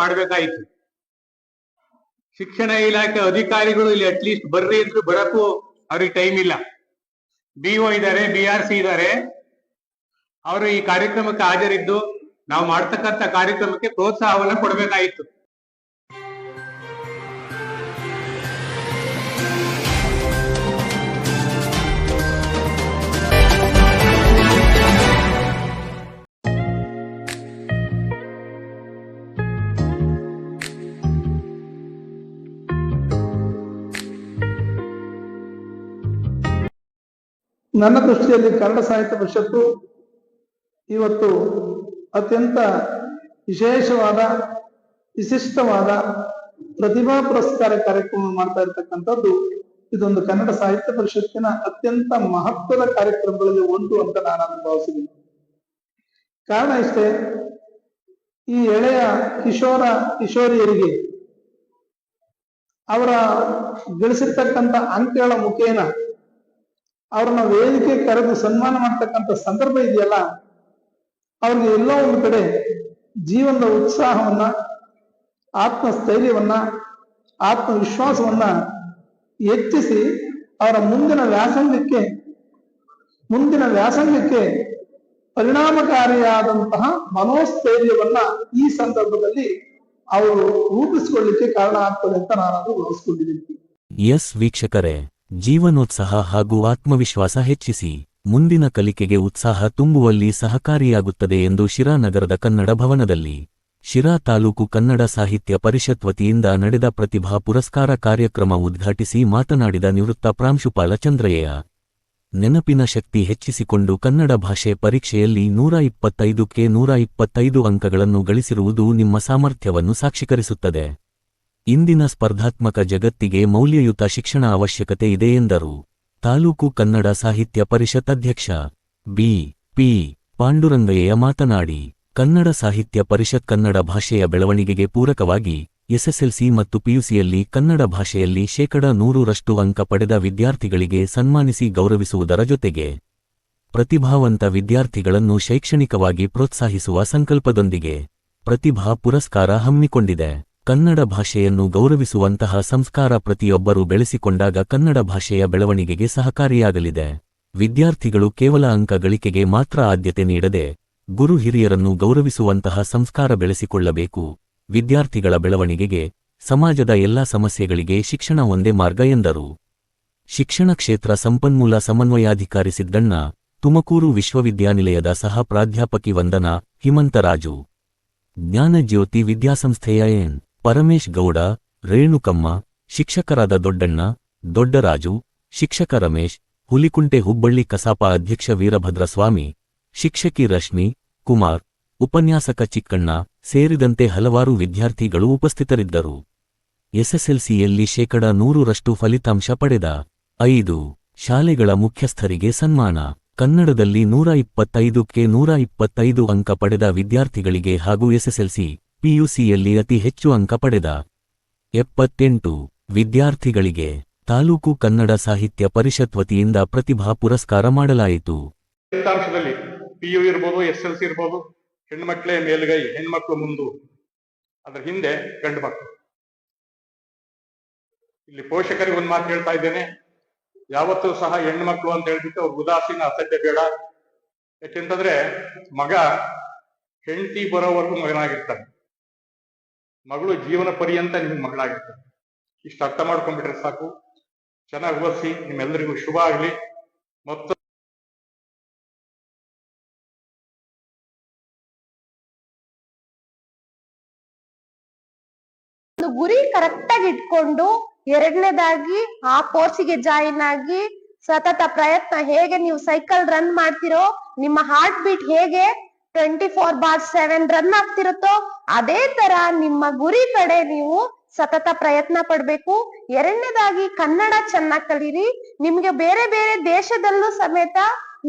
ಮಾಡ್ಬೇಕಾಯ್ತು. ಶಿಕ್ಷಣ ಇಲಾಖೆ ಅಧಿಕಾರಿಗಳು ಇಲ್ಲಿ ಅಟ್ಲೀಸ್ಟ್ ಬರ್ರಿ ಅಂದ್ರು ಬರಕ್ಕೂ ಅವ್ರಿಗೆ ಟೈಮ್ ಇಲ್ಲ. ಬಿಒ ಇದ್ದಾರೆ ಬಿ ಆರ್ ಸಿ ಇದ್ದಾರೆ ಅವರು ಈ ಕಾರ್ಯಕ್ರಮಕ್ಕೆ ಹಾಜರಿದ್ದು ನಾವು ಮಾಡ್ತಕ್ಕಂಥ ಕಾರ್ಯಕ್ರಮಕ್ಕೆ ಪ್ರೋತ್ಸಾಹವನ್ನ ಕೊಡಬೇಕಾಯಿತು. ನನ್ನ ದೃಷ್ಟಿಯಲ್ಲಿ ಕನ್ನಡ ಸಾಹಿತ್ಯ ಪರಿಷತ್ತು ಇವತ್ತು ಅತ್ಯಂತ ವಿಶೇಷವಾದ, ವಿಶಿಷ್ಟವಾದ ಪ್ರತಿಭಾ ಪುರಸ್ಕಾರ ಕಾರ್ಯಕ್ರಮ ಮಾಡ್ತಾ ಇರ್ತಕ್ಕಂಥದ್ದು ಇದೊಂದು ಕನ್ನಡ ಸಾಹಿತ್ಯ ಪರಿಷತ್ತಿನ ಅತ್ಯಂತ ಮಹತ್ವದ ಕಾರ್ಯಕ್ರಮಗಳಲ್ಲಿ ಒಂದು ಅಂತ ನಾನು ಭಾವಿಸಿದ್ದೀನಿ ಕಾರಣ ಇಷ್ಟೇ, ಈ ಎಳೆಯ ಕಿಶೋರ ಕಿಶೋರಿಯರಿಗೆ ಅವರ ಗಳಿಸಿರ್ತಕ್ಕಂಥ ಅಂಕಗಳ ಮುಖೇನ ಅವ್ರನ್ನ ವೇದಿಕೆ ಕರೆದು ಸನ್ಮಾನ ಮಾಡ್ತಕ್ಕಂಥ ಸಂದರ್ಭ ಇದೆಯಲ್ಲ, ಅವ್ರಿಗೆ ಎಲ್ಲೋ ಒಂದು ಕಡೆ ಜೀವನದ ಉತ್ಸಾಹವನ್ನ, ಆತ್ಮಸ್ಥೈರ್ಯವನ್ನ, ಆತ್ಮವಿಶ್ವಾಸವನ್ನ ಹೆಚ್ಚಿಸಿ ಅವರ ಮುಂದಿನ ವ್ಯಾಸಂಗಕ್ಕೆ ಮುಂದಿನ ವ್ಯಾಸಂಗಕ್ಕೆ ಪರಿಣಾಮಕಾರಿಯಾದಂತಹ ಮನೋಸ್ಥೈರ್ಯವನ್ನ ಈ ಸಂದರ್ಭದಲ್ಲಿ ಅವರು ರೂಪಿಸಿಕೊಳ್ಳಿಕ್ಕೆ ಕಾರಣ ಆಗ್ತದೆ ಅಂತ ನಾನು ಅದು ಎಸ್ ವೀಕ್ಷಕರೇ ಜೀವನೋತ್ಸಾಹ ಹಾಗೂ ಆತ್ಮವಿಶ್ವಾಸ ಹೆಚ್ಚಿಸಿ, ಮುಂದಿನ ಕಲಿಕೆಗೆ ಉತ್ಸಾಹ ತುಂಬುವಲ್ಲಿ ಸಹಕಾರಿಯಾಗುತ್ತದೆ ಎಂದು ಶಿರಾ ನಗರದ ಕನ್ನಡ ಭವನದಲ್ಲಿ, ಶಿರಾ ತಾಲೂಕು ಕನ್ನಡ ಸಾಹಿತ್ಯ ಪರಿಷತ್ ವತಿಯಿಂದ ನಡೆದ ಪ್ರತಿಭಾ ಪುರಸ್ಕಾರ ಕಾರ್ಯಕ್ರಮ ಉದ್ಘಾಟಿಸಿ ಮಾತನಾಡಿದ ನಿವೃತ್ತ ಪ್ರಾಂಶುಪಾಲ ಚಂದ್ರಯ್ಯ, ನೆನಪಿನ ಶಕ್ತಿ ಹೆಚ್ಚಿಸಿಕೊಂಡು ಕನ್ನಡ ಭಾಷೆ ಪರೀಕ್ಷೆಯಲ್ಲಿ ನೂರ ಇಪ್ಪತ್ತೈದಕ್ಕೆ ನೂರ ಇಪ್ಪತ್ತೈದು ಅಂಕಗಳನ್ನು ಗಳಿಸಿರುವುದು ನಿಮ್ಮ ಸಾಮರ್ಥ್ಯವನ್ನು ಸಾಕ್ಷೀಕರಿಸುತ್ತದೆ. ಇಂದಿನ ಸ್ಪರ್ಧಾತ್ಮಕ ಜಗತ್ತಿಗೆ ಮೌಲ್ಯಯುತ ಶಿಕ್ಷಣ ಅವಶ್ಯಕತೆ ಇದೆ ಎಂದರು. ತಾಲೂಕು ಕನ್ನಡ ಸಾಹಿತ್ಯ ಪರಿಷತ್ ಅಧ್ಯಕ್ಷ ಬಿ. ಪಿ. ಪಾಂಡುರಂಗಯ್ಯ ಮಾತನಾಡಿ, ಕನ್ನಡ ಸಾಹಿತ್ಯ ಪರಿಷತ್ ಕನ್ನಡ ಭಾಷೆಯ ಬೆಳವಣಿಗೆಗೆ ಪೂರಕವಾಗಿ ಎಸ್ಎಸ್ಎಲ್ಸಿ ಮತ್ತು ಪಿಯುಸಿಯಲ್ಲಿ ಕನ್ನಡ ಭಾಷೆಯಲ್ಲಿ ಶೇಕಡ ನೂರರಷ್ಟು ಅಂಕ ಪಡೆದ ವಿದ್ಯಾರ್ಥಿಗಳಿಗೆ ಸನ್ಮಾನಿಸಿ ಗೌರವಿಸುವುದರ ಜೊತೆಗೆ ಪ್ರತಿಭಾವಂತ ವಿದ್ಯಾರ್ಥಿಗಳನ್ನು ಶೈಕ್ಷಣಿಕವಾಗಿ ಪ್ರೋತ್ಸಾಹಿಸುವ ಸಂಕಲ್ಪದೊಂದಿಗೆ ಪ್ರತಿಭಾ ಪುರಸ್ಕಾರ ಹಮ್ಮಿಕೊಂಡಿದೆ. ಕನ್ನಡ ಭಾಷೆಯನ್ನು ಗೌರವಿಸುವಂತಹ ಸಂಸ್ಕಾರ ಪ್ರತಿಯೊಬ್ಬರೂ ಬೆಳೆಸಿಕೊಂಡಾಗ ಕನ್ನಡ ಭಾಷೆಯ ಬೆಳವಣಿಗೆಗೆ ಸಹಕಾರಿಯಾಗಲಿದೆ. ವಿದ್ಯಾರ್ಥಿಗಳು ಕೇವಲ ಅಂಕ ಗಳಿಕೆಗೆ ಮಾತ್ರ ಆದ್ಯತೆ ನೀಡದೆ ಗುರು ಹಿರಿಯರನ್ನು ಗೌರವಿಸುವಂತಹ ಸಂಸ್ಕಾರ ಬೆಳೆಸಿಕೊಳ್ಳಬೇಕು. ವಿದ್ಯಾರ್ಥಿಗಳ ಬೆಳವಣಿಗೆಗೆ ಸಮಾಜದ ಎಲ್ಲಾ ಸಮಸ್ಯೆಗಳಿಗೆ ಶಿಕ್ಷಣ ಒಂದೇ ಮಾರ್ಗ ಎಂದರು. ಶಿಕ್ಷಣ ಕ್ಷೇತ್ರ ಸಂಪನ್ಮೂಲ ಸಮನ್ವಯಾಧಿಕಾರಿ ಸಿದ್ದಣ್ಣ, ತುಮಕೂರು ವಿಶ್ವವಿದ್ಯಾನಿಲಯದ ಸಹ ಪ್ರಾಧ್ಯಾಪಕಿ ವಂದನಾ, ಹಿಮಂತರಾಜು. ಜ್ಞಾನಜ್ಯೋತಿ ವಿದ್ಯಾಸಂಸ್ಥೆಯ ಎನ್. ಪರಮೇಶ್ ಗೌಡ, ರೇಣುಕಮ್ಮ, ಶಿಕ್ಷಕರಾದ ದೊಡ್ಡಣ್ಣ, ದೊಡ್ಡರಾಜು, ಶಿಕ್ಷಕ ರಮೇಶ್, ಹುಲಿಕುಂಟೆ ಹುಬ್ಬಳ್ಳಿ ಕಸಾಪ ಅಧ್ಯಕ್ಷ ವೀರಭದ್ರಸ್ವಾಮಿ ಶಿಕ್ಷಕಿ ರಶ್ಮಿ, ಕುಮಾರ್, ಉಪನ್ಯಾಸಕ ಚಿಕ್ಕಣ್ಣ ಸೇರಿದಂತೆ ಹಲವಾರು ವಿದ್ಯಾರ್ಥಿಗಳು ಉಪಸ್ಥಿತರಿದ್ದರು. ಎಸ್ಎಸ್ಎಲ್ಸಿಯಲ್ಲಿ ಶೇಕಡ ನೂರರಷ್ಟು ಫಲಿತಾಂಶ ಪಡೆದ ಐದು ಶಾಲೆಗಳ ಮುಖ್ಯಸ್ಥರಿಗೆ ಸನ್ಮಾನ. ಕನ್ನಡದಲ್ಲಿ ನೂರ ಇಪ್ಪತ್ತೈದಕ್ಕೆ ನೂರ ಇಪ್ಪತ್ತೈದು ಅಂಕ ಪಡೆದ ವಿದ್ಯಾರ್ಥಿಗಳಿಗೆ ಹಾಗೂ ಎಸ್ಎಸ್ಎಲ್ಸಿ ಪಿಯುಸಿಯಲ್ಲಿ ಅತಿ ಹೆಚ್ಚು ಅಂಕ ಪಡೆದ ಎಪ್ಪತ್ತೆಂಟು ವಿದ್ಯಾರ್ಥಿಗಳಿಗೆ ತಾಲೂಕು ಕನ್ನಡ ಸಾಹಿತ್ಯ ಪರಿಷತ್ ವತಿಯಿಂದ ಪ್ರತಿಭಾ ಪುರಸ್ಕಾರ ಮಾಡಲಾಯಿತು. ಫಲಿತಾಂಶದಲ್ಲಿ ಪಿಯು ಇರ್ಬೋದು, ಎಸ್ ಎಲ್ ಸಿ ಇರ್ಬೋದು, ಹೆಣ್ಮಕ್ಳೇ ಮೇಲ್ಗೈ, ಹೆಣ್ಮಕ್ಳು ಮುಂದು. ಅದ್ರ ಹಿಂದೆ ಗಂಡು ಮಕ್ಕಳು ಇಲ್ಲಿ ಪೋಷಕರಿಗೆ ಒಂದು ಮಾತು ಹೇಳ್ತಾ ಇದ್ದೇನೆ. ಯಾವತ್ತೂ ಸಹ ಹೆಣ್ಮಕ್ಳು ಅಂತ ಹೇಳ್ಬಿಟ್ಟು ಅವ್ರ ಉದಾಸೀನ ಅಸಡ್ಡೆ ಬೇಡ. ಯಾಕೆಂತಂದ್ರೆ ಮಗ ಹೆಂಡತಿ ಬರೋವರೆಗೂ ಮಗನಾಗಿರ್ತಾನೆ. ಮಗಳು ಜೀವನ ಪರ್ಯಂತ ನಿಮ್ಗೆ ಮಗಳಾಗಿರ್ತಾರೆ. ಇಷ್ಟು ಅರ್ಥ ಮಾಡ್ಕೊಂಡ್ಬಿಟ್ರೆ ಸಾಕು. ಚೆನ್ನಾಗಿ ಓದಿಸಿ ನಿಮ್ಮೆಲ್ಲರಿಗೂ ಶುಭ ಆಗಲಿ. ಮತ್ತು ಗುರಿ ಕರೆಕ್ಟ್ ಆಗಿ ಇಟ್ಕೊಂಡು ಎರಡನೇದಾಗಿ ಆ ಕೋರ್ಸಿಗೆ ಜಾಯಿನ್ ಆಗಿ ಸತತ ಪ್ರಯತ್ನ ಹೇಗೆ ನೀವು ಸೈಕಲ್ ರನ್ ಮಾಡ್ತಿರೋ, ನಿಮ್ಮ ಹಾರ್ಟ್ ಬೀಟ್ ಹೇಗೆ twenty four bar seven run ಆಗ್ತಿರುತ್ತೋ, ಅದೇ ತರ ನಿಮ್ಮ ಗುರಿ ಕಡೆ ನೀವು ಸತತ ಪ್ರಯತ್ನ ಪಡ್ಬೇಕು. ಎರಡನೇದಾಗಿ ಕನ್ನಡ ಚೆನ್ನಾಗಿ ಕಲೀರಿ. ನಿಮ್ಗೆ ಬೇರೆ ಬೇರೆ ದೇಶದಲ್ಲೂ ಸಮೇತ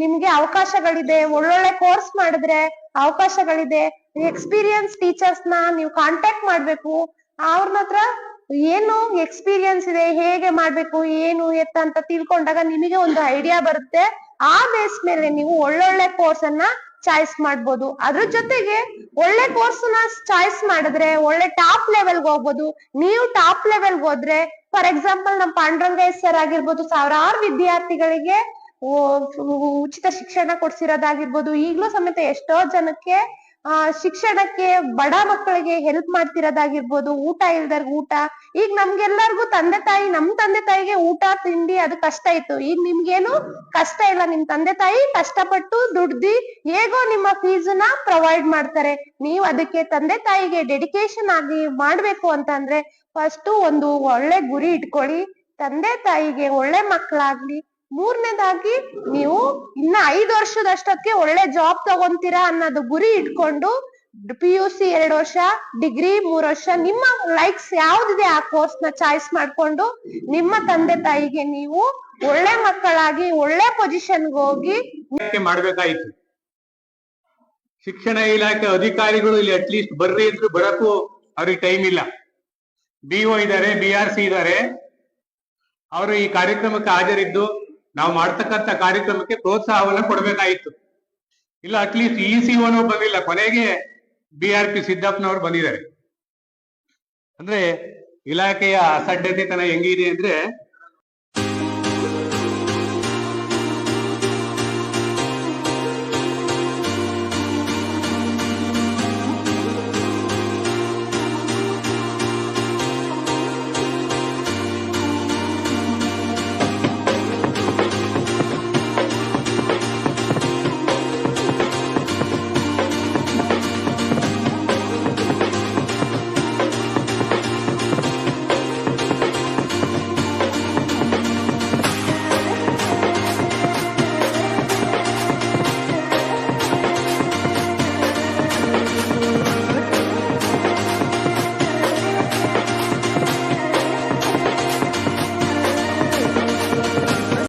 ನಿಮ್ಗೆ ಅವಕಾಶಗಳಿದೆ. ಒಳ್ಳೊಳ್ಳೆ ಕೋರ್ಸ್ ಮಾಡಿದ್ರೆ ಅವಕಾಶಗಳಿದೆ. ಎಕ್ಸ್ಪೀರಿಯನ್ಸ್ ಟೀಚರ್ಸ್ನ ನೀವು ಕಾಂಟ್ಯಾಕ್ಟ್ ಮಾಡ್ಬೇಕು. ಅವ್ರನ್ನ ಹತ್ರ ಏನು ಎಕ್ಸ್ಪೀರಿಯನ್ಸ್ ಇದೆ, ಹೇಗೆ ಮಾಡ್ಬೇಕು, ಏನು ಎತ್ತ ಅಂತ ತಿಳ್ಕೊಂಡಾಗ ನಿಮಗೆ ಒಂದು ಐಡಿಯಾ ಬರುತ್ತೆ. ಆ ಬೇಸ್ ಮೇಲೆ ನೀವು ಒಳ್ಳೊಳ್ಳೆ ಕೋರ್ಸ್ ಅನ್ನ ಚಾಯ್ಸ್ ಮಾಡ್ಬೋದು. ಅದ್ರ ಜೊತೆಗೆ ಒಳ್ಳೆ ಕೋರ್ಸ್ನ ಚಾಯ್ಸ್ ಮಾಡಿದ್ರೆ, ಒಳ್ಳೆ ಟಾಪ್ ಲೆವೆಲ್ಗೆ ಹೋಗ್ಬೋದು. ನೀವು ಟಾಪ್ ಲೆವೆಲ್ಗೆ ಹೋದ್ರೆ ಫಾರ್ ಎಕ್ಸಾಂಪಲ್ ನಮ್ಮ ಪಾಂಡುರಂಗಯ್ಯ ಸರ್ ಆಗಿರ್ಬೋದು, ಸಾವಿರಾರು ವಿದ್ಯಾರ್ಥಿಗಳಿಗೆ ಉಚಿತ ಶಿಕ್ಷಣ ಕೊಡ್ಸಿರೋದಾಗಿರ್ಬೋದು. ಈಗ್ಲೂ ಸಮೇತ ಎಷ್ಟೋ ಜನಕ್ಕೆ ಆ, ಶಿಕ್ಷಣಕ್ಕೆ ಬಡ ಮಕ್ಕಳಿಗೆ ಹೆಲ್ಪ್ ಮಾಡ್ತಿರೋದಾಗಿರ್ಬೋದು, ಊಟ ಇಲ್ದರ್ ಊಟ. ಈಗ ನಮ್ಗೆಲ್ಲರಿಗೂ ತಂದೆ ತಾಯಿ, ನಮ್ ತಂದೆ ತಾಯಿಗೆ ಊಟ, ತಿಂಡಿ ಅದು ಕಷ್ಟ ಇತ್ತು. ಈಗ ನಿಮ್ಗೇನು ಕಷ್ಟ ಇಲ್ಲ. ನಿಮ್ ತಂದೆ ತಾಯಿ ಕಷ್ಟಪಟ್ಟು ದುಡ್ದಿ ಹೇಗೋ ನಿಮ್ಮ ಫೀಸನ್ನ ಪ್ರೊವೈಡ್ ಮಾಡ್ತಾರೆ. ನೀವು ಅದಕ್ಕೆ ತಂದೆ ತಾಯಿಗೆ ಡೆಡಿಕೇಶನ್ ಆಗಿ ಮಾಡ್ಬೇಕು ಅಂತಂದ್ರೆ ಫಸ್ಟ್ ಒಂದು ಒಳ್ಳೆ ಗುರಿ ಇಟ್ಕೊಳ್ಳಿ. ತಂದೆ ತಾಯಿಗೆ ಒಳ್ಳೆ ಮಕ್ಕಳಾಗ್ಲಿ. ಮೂರನೇದಾಗಿ ನೀವು ಇನ್ನ ಐದು ವರ್ಷದಷ್ಟಕ್ಕೆ ಒಳ್ಳೆ ಜಾಬ್ ತಗೊಂತೀರಾ ಅನ್ನೋದು ಗುರಿ ಇಟ್ಕೊಂಡು ಪಿ ಯು ಸಿ ಎರಡು ವರ್ಷ ಡಿಗ್ರಿ ಮೂರ್ ವರ್ಷ, ನಿಮ್ಮ ಲೈಕ್ಸ್ ಯಾವ್ದಿದೆ ಆ ಕೋರ್ಸ್ನ ಚಾಯ್ಸ್ ಮಾಡ್ಕೊಂಡು ನಿಮ್ಮ ತಂದೆ ತಾಯಿಗೆ ನೀವು ಒಳ್ಳೆ ಮಕ್ಕಳಾಗಿ, ಒಳ್ಳೆ ಪೊಸಿಷನ್ಗೆ ಹೋಗಿ ಮಾಡ್ಬೇಕಾಯ್ತು. ಶಿಕ್ಷಣ ಇಲಾಖೆ ಅಧಿಕಾರಿಗಳು ಇಲ್ಲಿ ಅಟ್ಲೀಸ್ಟ್ ಬರ್ರಿ ಇದ್ರು ಬರಕ್ಕೂ ಅವ್ರಿಗೆ ಟೈಮ್ ಇಲ್ಲ. ಬಿ ಇದಾರೆ ಇದ್ದಾರೆ ಬಿ ಆರ್ ಸಿ ಇದ್ದಾರೆ. ಅವರು ಈ ಕಾರ್ಯಕ್ರಮಕ್ಕೆ ಹಾಜರಿದ್ದು ನಾವು ಮಾಡ್ತಕ್ಕಂತ ಕಾರ್ಯಕ್ರಮಕ್ಕೆ ಪ್ರೋತ್ಸಾಹವನ್ನ ಕೊಡಬೇಕಾಯಿತು. ಇಲ್ಲ ಅಟ್ಲೀಸ್ಟ್ ಇ ಸಿ ಒನೂ ಬಂದಿಲ್ಲ. ಕೊನೆಗೆ ಬಿ ಆರ್ ಪಿ ಸಿದ್ದಪ್ಪನವರು ಬಂದಿದ್ದಾರೆ. ಅಂದ್ರೆ ಇಲಾಖೆಯ ಅಸಡ್ಡತೆತನ ಹೆಂಗಿದೆ ಅಂದ್ರೆ